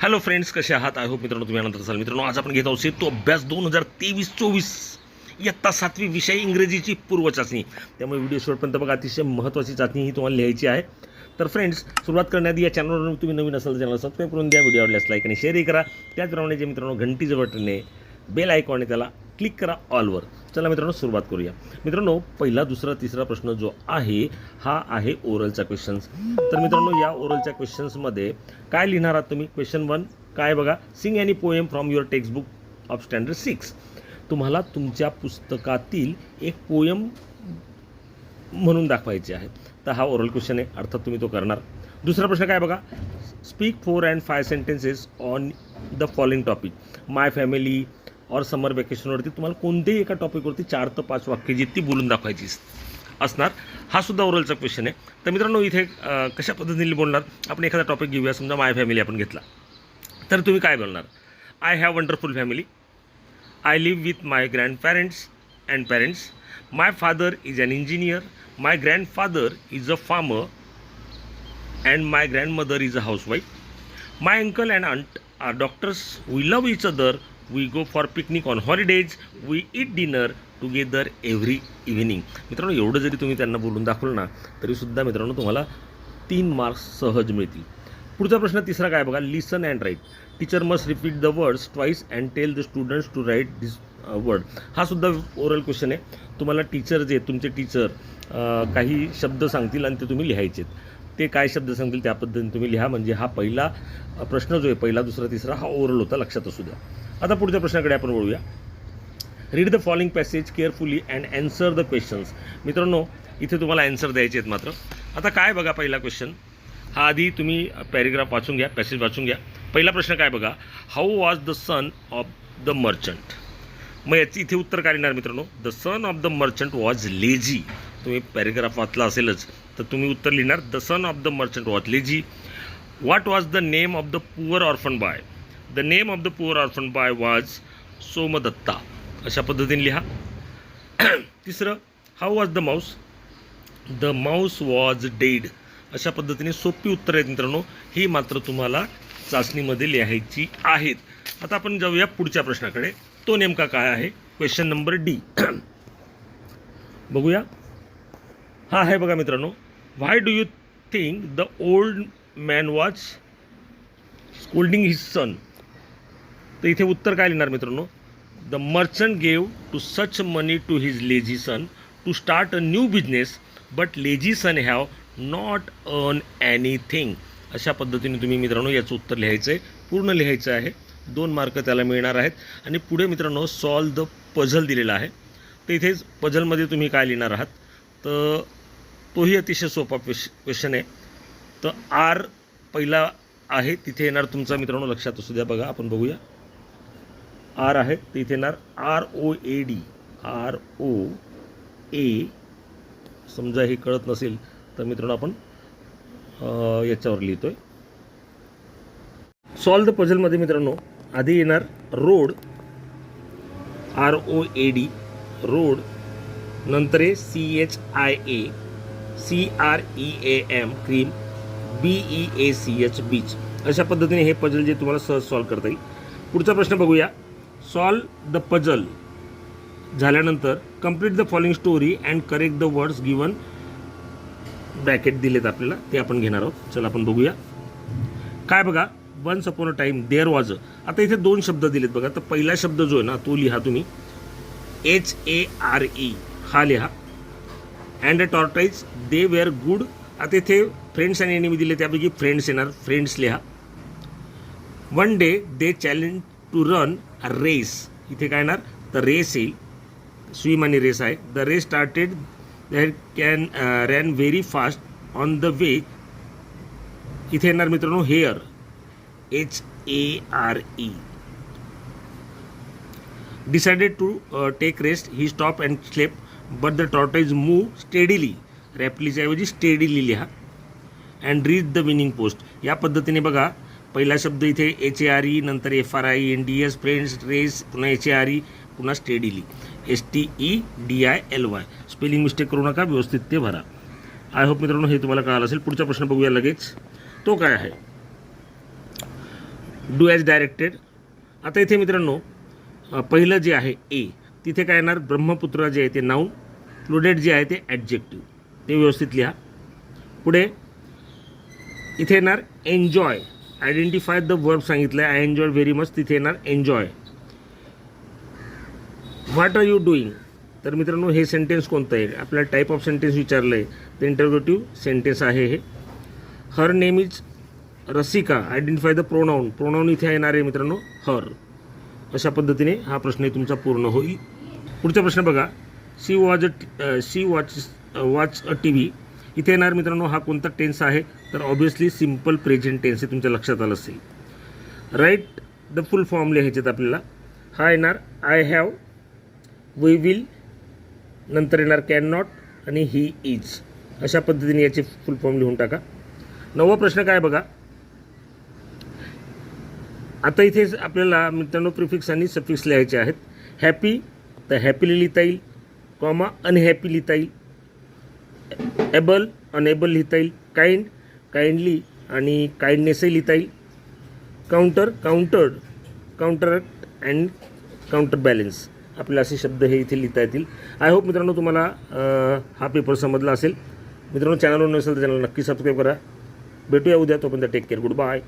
Hello friends कसे आहात? I hope मित्रांनो तुम्ही आनंद असाल. मित्रांनो आज आपण घेत आहोत तो अभ्यास दोन हजार तेवीस चोवीस. इयत्ता सातवी विषय इंग्रजीची पूर्व चाचणी. त्यामुळे व्हिडिओ शेवटपर्यंत बघा अतिशय महत्त्वाची चाचणी ही तुम्हाला लिहायची आहे. तर फ्रेंड्स सुरुवात करण्याआधी या चॅनलवर तुम्ही नवीन असाल तर चॅनल सबस्क्राईब करून द्या व्हिडिओ आवडल्यास लाईक आणि शेअरही करा. त्याचप्रमाणे जे मित्रांनो घंटीचं बटन बेल आयकॉन आहे त्याला क्लिक करा ऑलवर चला मित्रांनो सुरुवात करूया. मित्रांनो पहिला दुसरा तिसरा प्रश्न जो आहे हा आहे ओरलचा क्वेश्चन्स तर मित्रांनो या ओरलच्या क्वेश्चन्समध्ये काय लिहिणार आहात तुम्ही? क्वेश्चन वन काय बघा? सिंग आणि poem from your textbook of standard six तुम्हाला तुमच्या पुस्तकातील एक पोयम म्हणून दाखवायचे आहे. तर हा ओरल क्वेश्चन आहे अर्थात तुम्ही तो करणार. दुसरा प्रश्न काय बघा? Speak four and five sentences on the following topic my family or summer वेकेशनवरती तुम्हाला कोणत्याही एका टॉपिकवरती चार ते पाच वाक्य जी ती बोलून दाखवायची असणार. हा सुद्धा ओरलचा क्वेश्चन आहे. तर मित्रांनो इथे कशा पद्धतीने बोलणार? आपण एखादा टॉपिक घेऊया. समजा माय फॅमिली आपण घेतला. तर तुम्ही काय बोलणार? I have wonderful family I live with my grandparents and parents my father is an engineer my grandfather is a farmer and my grandmother is a housewife my uncle and aunt are doctors we love each other we go for picnic on holidays we eat dinner together every evening मित्रांनो एवढं जरी तुम्ही त्यांना बोलून दाखवलं ना तरीसुद्धा मित्रांनो तुम्हाला तीन मार्क्स सहज मिळतील. पुढचा प्रश्न तिसरा काय बघा? Listen and write teacher must repeat the words twice and tell the students to write this word हा सुद्धा ओरल क्वेश्चन आहे. तुम्हाला टीचर जे तुमचे टीचर काही शब्द सांगतील आणि ते तुम्ही लिहायचे. ते काय शब्द सांगतील त्या पद्धतीने तुम्ही लिहा. म्हणजे हा पहिला प्रश्न जो आहे पहिला दुसरा तिसरा हा ओरल होता. लक्षात असू द्या. आता पुढच्या प्रश्नाकडे आपण वळूया. Read the following passage carefully and answer the questions मित्रांनो इथे तुम्हाला अँसर द्यायचे आहेत मात्र. आता काय बघा पहिला क्वेश्चन हा आधी तुम्ही पॅरेग्राफ वाचून घ्या पॅसेज वाचून घ्या. पहिला प्रश्न काय बघा? How was the son of the merchant मग याची इथे उत्तर काय येणार मित्रांनो? The son of the merchant was lazy तुम्ही पॅरेग्राफ वाचला असेलच तर तुम्ही उत्तर लिहिणार the son of the merchant was lazy what was the name of the poor orphan boy the name of the poor orphan boy was Somdatta अशा पद्धतीने लिहा. तिसरं how was the mouse the mouse was dead अशा पद्धतीने सोपी उत्तरं आहेत मित्रांनो. ही मात्र तुम्हाला चाचणीमध्ये लिहायची आहेत. आता आपण जाऊया पुढच्या प्रश्नाकडे. तो नेमका काय आहे? क्वेश्चन नंबर डी बघूया. हा आहे बघा मित्रांनो. Why do you think the old man was scolding his son तर इथे उत्तर काय लिहिणार मित्रांनो? The merchant gave to such money to his lazy son to start a new business but lazy son have not earn anything अशा पद्धतीने तुम्ही मित्रांनो याचं उत्तर लिहायचं आहे पूर्ण लिहायचं आहे. दोन मार्क त्याला मिळणार आहेत. आणि पुढे मित्रांनो सॉल्व द पझल दिलेला आहे. तर इथेच पझलमध्ये तुम्ही काय लिहिणार आहात? तर तोही अतिशय सोपा क्वेश क्वेश्चन आहे. तर आर पहिला आहे. तिथे येणार तुमचा मित्रांनो लक्षात असू द्या. बघा आपण बघूया. आर आहे तर इथे येणार R O A D R O A समजा हे कळत नसेल तर मित्रांनो आपण याच्यावर लिहितो आहे सॉल्व द पझलमध्ये मित्रांनो आधी येणार road R O A D road नंतर आहे C H I A C R E A M cream B E A C H beach अशा पद्धतीने हे पझल जे तुम्हाला सहज सॉल्व करता येईल. पुढचा प्रश्न बघूया. सॉल्व द पजल झाल्यानंतर complete the following story and correct the words given bracket दिलेत आपल्याला ते आपण घेणार आहोत. चला आपण बघूया. काय बघा once upon a time there was आता इथे दोन शब्द दिलेत बघा. तर पहिला शब्द जो आहे ना तो लिहा तुम्ही. एच ए आर ई हा लिहा. And a tortoise they were good आता इथे फ्रेंड्स आणि एनिमी दिले त्यापैकी फ्रेंड्स येणार. फ्रेंड्स लिहा. One day they challenge to run a race इथे काय येणार? तर रेस येईल. स्विम आणि रेस आहे. The race started that can ran very fast on the way इथे येणार मित्रांनो hare H A R E decided to take rest he stop and slept but the tortoise move steadily रॅपलीच्या ऐवजी steadily लिहा and reach the winning post या पद्धतीने बघा पहिला शब्द इथे एच ए आर ई नंतर F R I N D S friends race पुन्हा एच ए आर ई पुन्हा steadily S T E D I L Y spelling mistake करू नका व्यवस्थित ते भरा. आय होप मित्रांनो हे तुम्हाला कळालं असेल. पुढचा प्रश्न बघूया लगेच. तो काय आहे? डू ॲज डायरेक्टेड आता इथे मित्रांनो पहिलं जे आहे ए तिथे काय येणार? ब्रह्मपुत्र जे आहे ते नाऊन फ्लुडेड जे आहे ते ॲडजेक्टिव्ह ते व्यवस्थित लिहा. पुढे इथे येणार एन्जॉय आयडेंटिफाय द वर्ब सांगितलं आहे आय एन्जॉय व्हेरी मच तिथे येणार enjoy what are you doing तर मित्रांनो हे सेंटेन्स कोणतं आहे? आपल्याला टाईप ऑफ सेंटेन्स विचारलं आहे तर इंटरगेटिव्ह सेंटेन्स आहे हे. Her name is Rasika identify the pronoun pronoun इथे येणार आहे मित्रांनो हर अशा पद्धतीने हा प्रश्न तुमचा पूर्ण होईल. पुढचा प्रश्न बघा. She was a she watch watch a T V इथे येणार मित्रांनो हा कोणता टेन्स आहे? तर ऑब्वियसली सिंपल प्रेझेंट टेन्स हे तुमच्या लक्षात आलं असेल. राईट द फुल फॉर्म लिहायचेत आपल्याला. हा येणार आय हॅव वी विल नंतर येणार कॅन नॉट आणि ही इज अशा पद्धतीने याचे फुल फॉर्म लिहून टाका. नवा प्रश्न काय बघा? आता इथे आपल्याला मित्रांनो प्रिफिक्स आणि सफिक्स लिहायचे आहेत. हॅपी तर हॅपीली लिहिता येईल कॉमा अनहॅपी लिहिता येईल. एबल अनएबल लिहिता येईल. काइंड काइंडली आणि काइंडनेसही लिहिता येईल. Counter countered counteract and counterbalance आपले असे शब्द हे इथे लिहिता येतील. आय होप मित्रांनो तुम्हाला हा पेपर समजला असेल. मित्रांनो चॅनलवर नसेल तर चॅनल नक्की सबस्क्राईब करा. भेटूया उद्या तोपर्यंत टेक केअर गुड बाय